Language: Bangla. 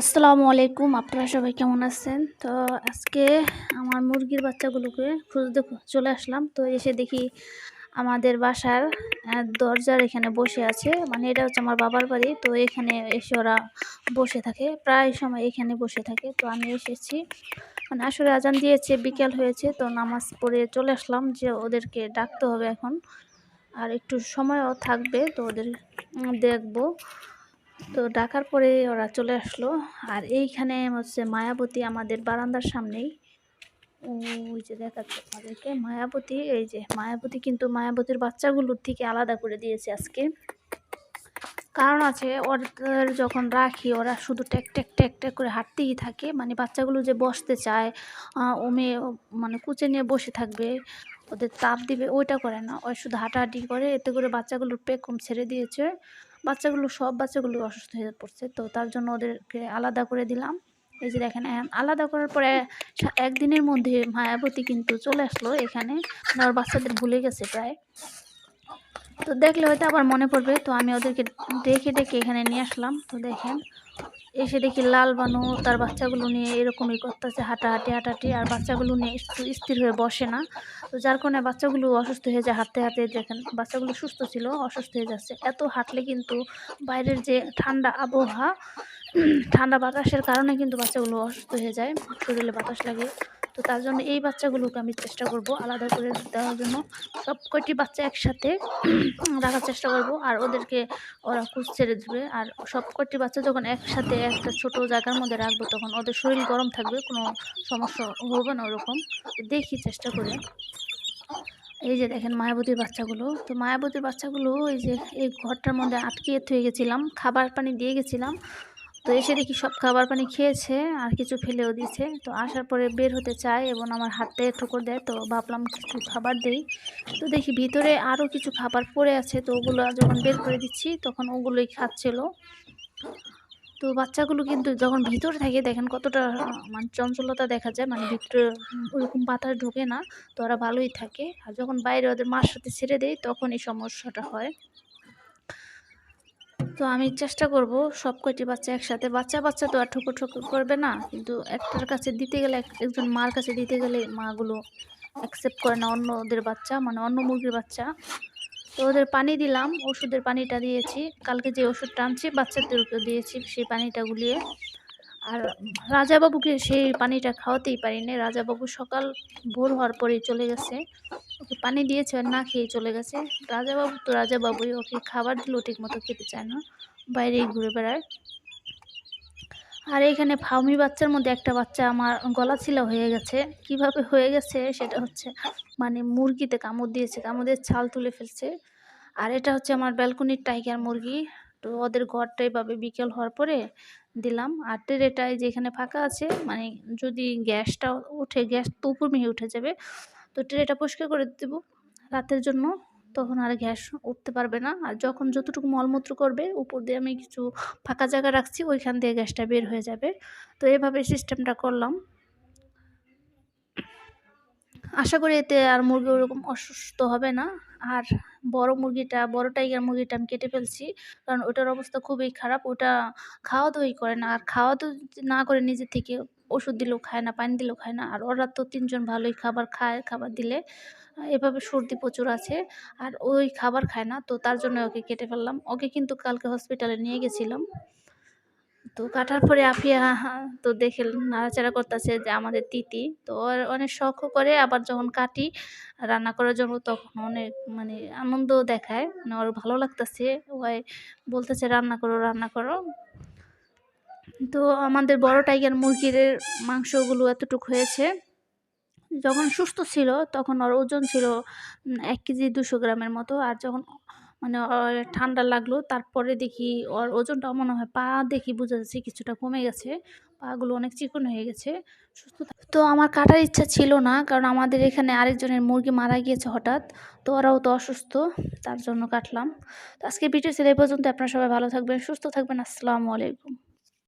আসসালামু আলাইকুম, আপনারা সবাই কেমন আছেন? তো আজকে আমার মুরগির বাচ্চাগুলোকে খুঁজতে চলে আসলাম। তো এসে দেখি আমাদের বাসার দরজার এখানে বসে আছে। মানে এটা হচ্ছে আমার বাবার বাড়ি। তো এখানে এসে ওরা বসে থাকে, প্রায় সময় এখানে বসে থাকে। তো আমি এসেছি। মানে আসলে আজান দিয়েছে, বিকেল হয়েছে, তো নামাজ পড়ে চলে আসলাম যে ওদেরকে ডাকতে হবে এখন। আর একটু সময়ও থাকবে, তো ওদের দেখব। তো ডাকার পরে ওরা চলে আসলো। আর এইখানে হচ্ছে মায়াবতী আমাদের বারান্দার সামনেই। ওই যে দেখাচ্ছে আপনাদেরকে মায়াবতী, এই যে মায়াবতী কিন্তু মায়াবতীর বাচ্চাগুলোর থেকে আলাদা করে দিয়েছে আজকে। কারণ আছে, ওদের যখন রাখি, ওরা শুধু ট্যাক ট্যাক ট্যাক ট্যাক করে হাঁটতেই থাকে। মানে বাচ্চাগুলো যে বসতে চায় ওমে মানে কুচে নিয়ে বসে থাকবে, ওদের তাপ দিবে, ওইটা করে না। ওই শুধু হাঁটাহাঁটি করে, এতে করে বাচ্চাগুলোর পেট কম ছেড়ে দিয়েছে। বাচ্চাগুলো সব বাচ্চাগুলো অসুস্থ হয়ে পড়ছে। তো তার জন্য ওদেরকে আলাদা করে দিলাম। এই যে দেখেন আলাদা করার পরে একদিনের মধ্যে মায়াবতী কিন্তু চলে আসলো এখানে। আমার ওর বাচ্চাদের ভুলে গেছে প্রায়। তো দেখলে হয়তো আবার মনে পড়বে, তো আমি ওদেরকে ডেকে ডেকে এখানে নিয়ে আসলাম। তো দেখেন, এসে দেখি লাল বানু তার বাচ্চাগুলো নিয়ে এরকমই করতেছে, হাঁটাহাঁটি হাঁটাহাঁটি, আর বাচ্চাগুলো নিয়ে স্থির হয়ে বসে না। তো যার কারণে বাচ্চাগুলো অসুস্থ হয়ে যায়, হাঁটতে হাঁটতে দেখেন, বাচ্চাগুলো সুস্থ ছিল, অসুস্থ হয়ে যাচ্ছে। এত হাঁটলে কিন্তু বাইরের যে ঠান্ডা আবহাওয়া, ঠান্ডা বাতাসের কারণে কিন্তু বাচ্চাগুলো অসুস্থ হয়ে যায়, শরীরে বাতাস লাগে। তো তার জন্য এই বাচ্চাগুলোকে আমি চেষ্টা করব আলাদা করে দেওয়ার জন্য। সব কয়টি বাচ্চা একসাথে রাখার চেষ্টা করব। আর ওদেরকে ওরা কুচ ছেড়ে দেবে। আর সব কয়টি বাচ্চা যখন একসাথে একটা ছোট জায়গার মধ্যে রাখব, তখন ওদের শরীর গরম থাকবে, কোনো সমস্যা হবে না ওরকম। দেখি চেষ্টা করে। এই যে দেখেন মায়াবতীর বাচ্চাগুলো। তো মায়াবতীর বাচ্চাগুলো এই যে এই ঘরটার মধ্যে আটকিয়ে থয়ে গেছিলাম। খাবার পানি দিয়ে গেছিলাম। তো এসে দেখি সব খাবার পানি খেয়েছে আর কিছু ফেলেও দিয়েছে। তো আসার পরে বের হতে চায় এবং আমার হাতে ঠোকর দেয় তো ভাবলাম কিছু খাবার দেই। তো দেখি ভিতরে আরও কিছু খাবার পড়ে আছে তো ওগুলো যখন বের করে দিচ্ছি তখন ওগুলোই খাচ্ছিল। তো বাচ্চাগুলো কিন্তু যখন ভিতরে থাকে দেখেন কতটা মানে চঞ্চলতা দেখা যায় মানে ভিতরে উম, ওরকম বাতাস ঢোকে না তো ওরা ভালোই থাকে। আর যখন বাইরে ওদের মার সাথে ছেড়ে দেয় তখন এই সমস্যাটা হয়। তো আমি চেষ্টা করব সব কয়টি বাচ্চা একসাথে। বাচ্চা বাচ্চা তো আর ঠুকুর ঠুকুর করবে না, কিন্তু একটার কাছে দিতে গেলে এক- একজন মার কাছে দিতে গেলে মাগুলো অ্যাকসেপ্ট করে না অন্যদের বাচ্চা মানে অন্য মুরগির বাচ্চা। তো ওদের পানি দিলাম, ওষুধের পানিটা দিয়েছি। কালকে যে ওষুধটা আনছি বাচ্চাদেরকেও দিয়েছি, সেই পানিটা গুলিয়ে। আর রাজাবাবুকে সেই পানিটা খাওয়াতেই পারিনি। রাজাবাবু সকাল ভোর হওয়ার পরেই চলে গেছে। ওকে পানি দিয়েছে আর না খেয়ে চলে গেছে। রাজাবাবু তো রাজাবাবুই ওকে খাবার দিলেও ঠিক মতো খেতে চায় না। বাইরেই ঘুরে বেড়ায়। আর এখানে ফাউমি বাচ্চার মধ্যে একটা বাচ্চা আমার গলা ছিলা হয়ে গেছে। কীভাবে হয়ে গেছে সেটা হচ্ছে মানে মুরগিতে কামড় দিয়েছে, কামড়ের ছাল তুলে ফেলছে। আর এটা হচ্ছে আমার ব্যালকনির টাইগার মুরগি। তো ওদের ঘরটা এভাবে বিকেল হওয়ার পরে দিলাম। আর ট্রেটায় যেখানে ফাঁকা আছে মানে যদি গ্যাসটা উঠে, গ্যাস তো উপর মিহি উঠে যাবে তো ট্রেটা পরিষ্কার করে দেবো রাতের জন্য, তখন আর গ্যাস উঠতে পারবে না। আর যখন যতটুকু মলমূত্র করবে, উপর দিয়ে আমি কিছু ফাঁকা জায়গা রাখছি, ওইখান দিয়ে গ্যাসটা বের হয়ে যাবে। তো এভাবে সিস্টেমটা করলাম। আশা করি এতে আর মুরগি ওরকম অসুস্থ হবে না। আর বড় মুরগিটা, বড় টাইগার মুরগিটা আমি কেটে ফেলছি। কারণ ওটার অবস্থা খুবই খারাপ, ওটা খাওয়া দাওয়াই করে না। আর খাওয়া দাওয়া না করে নিজে থেকে ওষুধ দিলেও খায় না, পানি দিলেও খায় না। আর ওরা তো তিনজন ভালোই খাবার খায়, খাবার দিলে। এভাবে সর্দি প্রচুর আছে। আর ওই খাবার খায় না, তো তার জন্য ওকে কেটে ফেললাম। ওকে কিন্তু কালকে হসপিটালে নিয়ে গেছিলাম। তো কাটার পরে আফিয়া তো দেখে নাড়াচাড়া করতেছে যে আমাদের তিতি। তো ওর অনেক শখও করে, আবার যখন কাটি, রান্না করার জন্য তখন অনেক মানে আনন্দ দেখায়। মানে ওর ভালো লাগতেছে, ওই বলতেছে, রান্না করো রান্না করো। তো আমাদের বড় টাইগার মুরগির মাংসগুলো এতটুকু হয়েছে। যখন সুস্থ ছিল, তখন ওর ওজন ছিল এক কেজি দুশো গ্রামের মতো। আর যখন মানে ঠান্ডা লাগল। তারপরে দেখি ওর ওজনটা মনে হয় পা দেখি বোঝা যাচ্ছে কিছুটা কমে গেছে। পাগুলো অনেক চিকন হয়ে গেছে। সুস্থ তো আমার কাটার ইচ্ছা ছিল না, কারণ আমাদের এখানে আরেকজনের মুরগি মারা গিয়েছে হঠাৎ। তো ওরাও তো অসুস্থ, তার জন্য কাটলাম। তো আজকে ভিডিও ছিল পর্যন্ত আপনারা সবাই ভালো থাকবেন, সুস্থ থাকবেন। আসসালামু আলাইকুম।